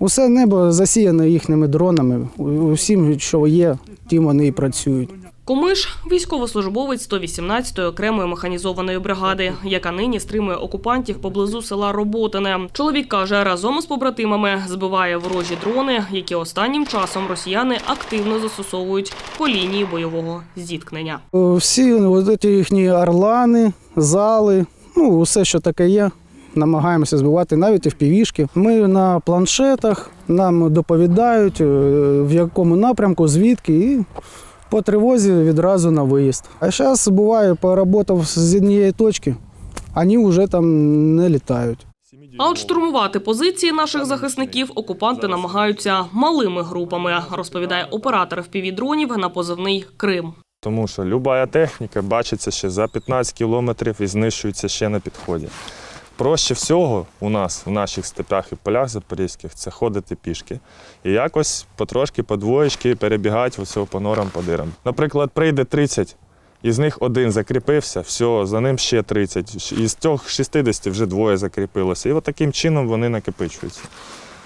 Усе небо засіяне їхніми дронами. Усім, що є, тим вони і працюють. Комиш військовослужбовець 118-ї окремої механізованої бригади, яка нині стримує окупантів поблизу села Роботине. Чоловік каже, разом із побратимами збиває ворожі дрони, які останнім часом росіяни активно застосовують по лінії бойового зіткнення. Всі ці їхні орлани, зали, ну, усе, що таке є, намагаємося збивати навіть і в півішки. Ми на планшетах, нам доповідають, е, в якому напрямку, звідки, і по тривозі відразу на виїзд. А зараз буває, поработав з однієї точки, вони вже там не літають. А от штурмувати позиції наших захисників окупанти намагаються малими групами, розповідає оператор впівдронів на позивний Крим. Тому що люба техніка бачиться ще за 15 кілометрів і знищується ще на підході. Проще всього у нас в наших степях і полях запорізьких це ходити пішки і якось потрошки по двоєчки перебігати ось по норам, по дирам. Наприклад, прийде 30, із них один закріпився, все, за ним ще 30. Із цих 60 вже двоє закріпилося. І от таким чином вони накопичуються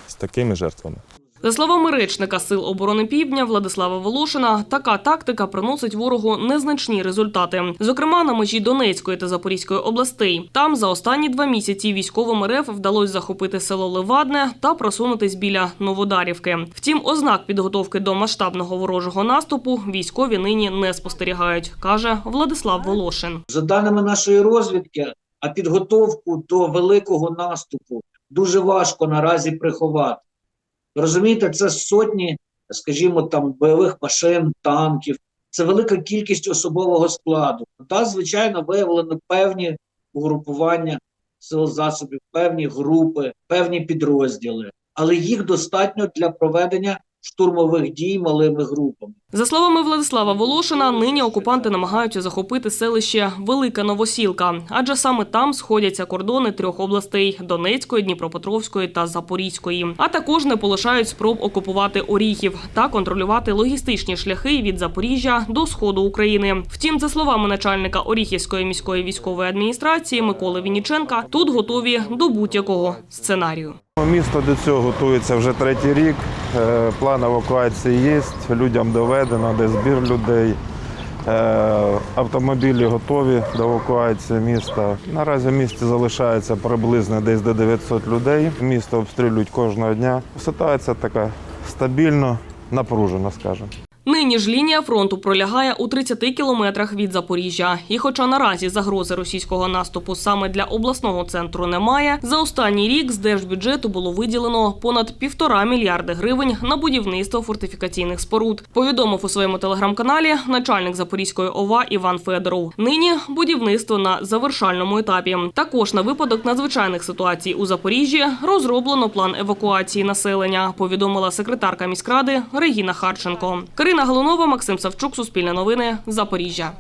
з такими жертвами. За словами речника Сил оборони Півдня Владислава Волошина, така тактика приносить ворогу незначні результати. Зокрема, на межі Донецької та Запорізької областей. Там за останні два місяці військовим РФ вдалося захопити село Левадне та просунутись біля Новодарівки. Втім, ознак підготовки до масштабного ворожого наступу військові нині не спостерігають, каже Владислав Волошин. За даними нашої розвідки, а підготовку до великого наступу дуже важко наразі приховати. Розумієте, це сотні, скажімо, там бойових машин, танків, це велика кількість особового складу. Та, звичайно, виявлено певні угрупування сил засобів, певні групи, певні підрозділи, але їх достатньо для проведення штурмових дій малими групами. За словами Владислава Волошина, нині окупанти намагаються захопити селище Велика Новосілка, адже саме там сходяться кордони трьох областей Донецької, Дніпропетровської та Запорізької. А також не полишають спроб окупувати Оріхів та контролювати логістичні шляхи від Запоріжжя до сходу України. Втім, за словами начальника Оріхівської міської військової адміністрації Миколи Вінніченка, тут готові до будь-якого сценарію. Місто до цього готується вже третій рік. Е, План евакуації є, людям доведено, де збір людей. Е, Автомобілі готові до евакуації міста. Наразі в місті залишається приблизно десь до 900 людей. Місто обстрілюють кожного дня. Ситуація така стабільно, напружена, скажімо. Нині ж лінія фронту пролягає у 30 кілометрах від Запоріжжя. І хоча наразі загрози російського наступу саме для обласного центру немає, за останній рік з держбюджету було виділено понад півтора мільярди гривень на будівництво фортифікаційних споруд. Повідомив у своєму телеграм-каналі начальник Запорізької ОВА Іван Федоров. Нині будівництво на завершальному етапі. Також на випадок надзвичайних ситуацій у Запоріжжі розроблено план евакуації населення. Повідомила секретарка міськради Регіна Харченко. Карина Голунова, Максим Савчук, Суспільне новини, Запоріжжя.